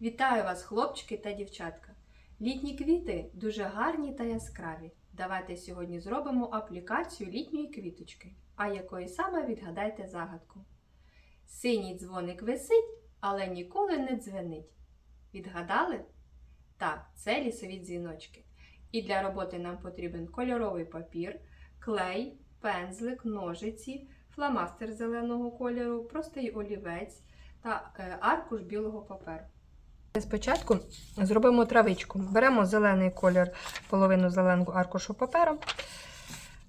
Вітаю вас, хлопчики та дівчатка! Літні квіти дуже гарні та яскраві. Давайте сьогодні зробимо аплікацію літньої квіточки. А якої саме відгадайте загадку. Синій дзвоник висить, але ніколи не дзвенить. Відгадали? Так, це лісові дзвіночки. І для роботи нам потрібен кольоровий папір, клей, пензлик, ножиці, фломастер зеленого кольору, простий олівець та е, аркуш білого паперу. Спочатку зробимо травичку. Беремо зелений колір, половину зеленого аркушу паперу,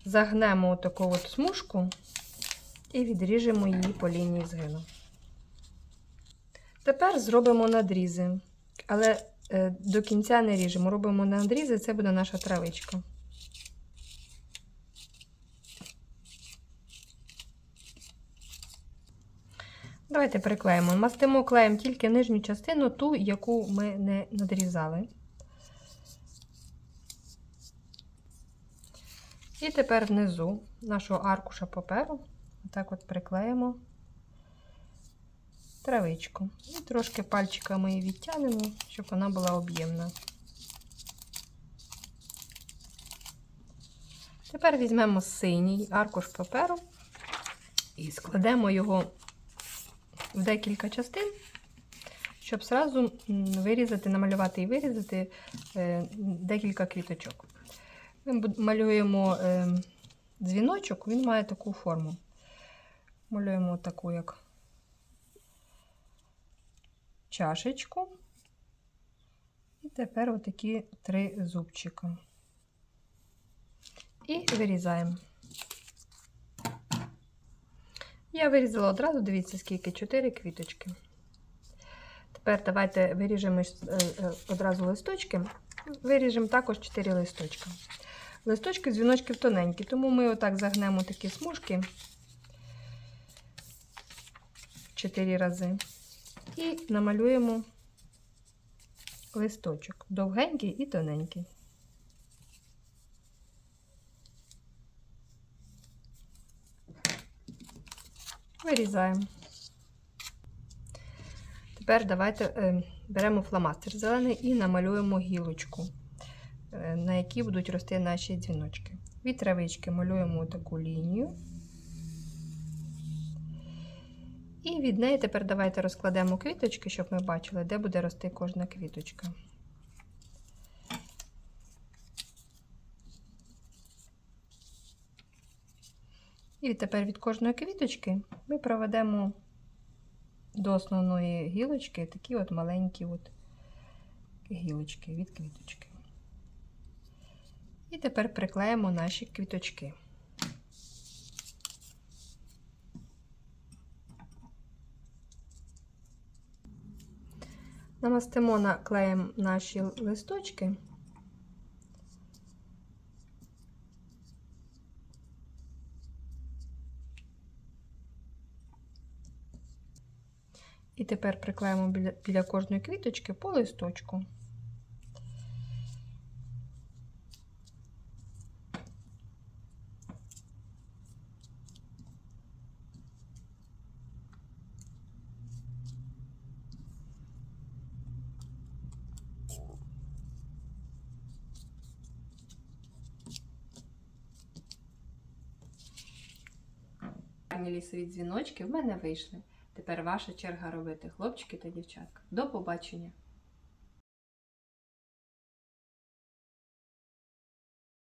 загнемо таку от смужку і відріжемо її по лінії згину. Тепер зробимо надрізи, але е, до кінця не ріжемо. Робимо надрізи, це буде наша травичка. Давайте приклеїмо. Мастимо клеєм тільки нижню частину, ту, яку ми не надрізали. І тепер внизу нашого аркуша паперу отак от приклеїмо травичку. І трошки пальчиками її відтягнемо, щоб вона була об'ємна. Тепер візьмемо синій аркуш паперу і складемо його в декілька частин, щоб зразу вирізати, намалювати і вирізати е, декілька квіточок. Ми малюємо е, дзвіночок, він має таку форму. Малюємо таку, як чашечку. І тепер отакі три зубчика. І вирізаємо. Я вирізала одразу, дивіться, скільки 4 квіточки. Тепер давайте виріжемо одразу листочки. Виріжемо також 4 листочка. Листочки дзвіночків тоненькі, тому ми отак загнемо такі смужки 4 рази. І намалюємо листочок довгенький і тоненький. Вирізаємо. Тепер давайте е, беремо фломастер зелений і намалюємо гілочку, е, на якій будуть рости наші дзвіночки. Від травички малюємо таку лінію. І від неї тепер давайте розкладемо квіточки, щоб ми бачили, де буде рости кожна квіточка. І тепер від кожної квіточки ми проведемо до основної гілочки такі от маленькі от гілочки від квіточки. І тепер приклеїмо наші квіточки. Намастимо наклеїмо наші листочки. І тепер приклеїмо біля, біля кожної квіточки по листочку. Лісові дзвіночки в мене вийшли. Тепер ваша черга робити, хлопчики та дівчатка. До побачення!